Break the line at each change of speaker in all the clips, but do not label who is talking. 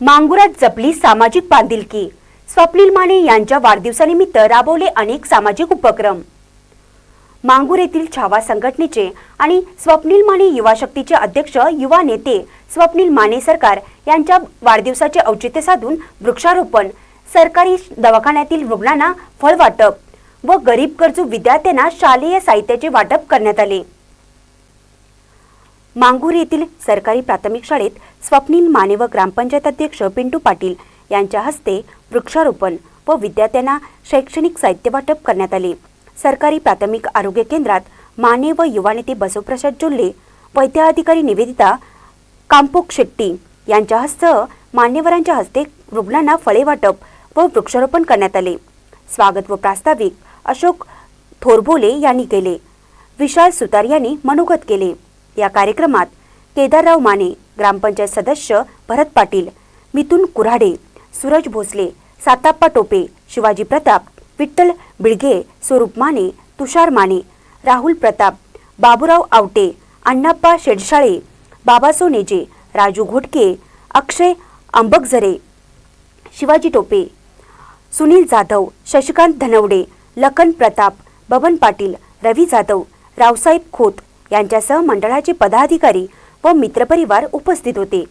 मांगुरात जपली सामाजिक बांधिलकी. स्वप्नील माने यांच्या वाढदिवसानिमित्त राबवले अनेक सामाजिक उपक्रम. मांगूर येथील छावा संघटनेचे आणि स्वप्नील माने युवा शक्तीचे अध्यक्ष युवा नेते स्वप्नील माने सरकार यांच्या वाढदिवसाचे औचित्य साधून वृक्षारोपण सरकारी दवाखान्यातील रुग्णांना फळ वाटप व गरीब गरजू विद्यार्थ्यांना शालेय साहित्याचे वाटप करण्यात आले. मांगूर येथील सरकारी प्राथमिक शाळेत स्वप्नील माने व ग्रामपंचायत अध्यक्ष पिंटू पाटील यांच्या हस्ते वृक्षारोपण व विद्यार्थ्यांना शैक्षणिक साहित्य वाटप करण्यात आले. सरकारी प्राथमिक आरोग्य केंद्रात माने व युवा नेते बसवप्रसाद जोल्ले वैद्याधिकारी निवेदिता कांपोक शेट्टी यांच्या हस्ते मान्यवरांच्या हस्ते रुग्णांना फळे वाटप व वृक्षारोपण करण्यात आले. स्वागत व प्रास्ताविक अशोक थोरबोले यांनी केले. विशाल सुतार यांनी मनोगत केले. या कार्यक्रमात केदारराव माने ग्रामपंचायत सदस्य भरत पाटील मिथुन कुऱ्हाडे सूरज भोसले साताप्पा टोपे शिवाजी प्रताप विठ्ठल बिळगे स्वरूप माने तुषार माने राहुल प्रताप बाबूराव आवटे अण्णाप्पा शेडशाळे बाबा सोनेजे राजू घोटके अक्षय अंबकझरे शिवाजी टोपे सुनील जाधव शशिकांत धनवडे लखन प्रताप बबन पाटील रवी जाधव रावसाहेब खोत यांच्यासह मंडळाचे पदाधिकारी व मित्रपरिवार उपस्थित होते.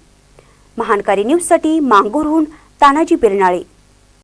महानकारी न्यूजसाठी मांगूरहून तानाजी बिरनाळे.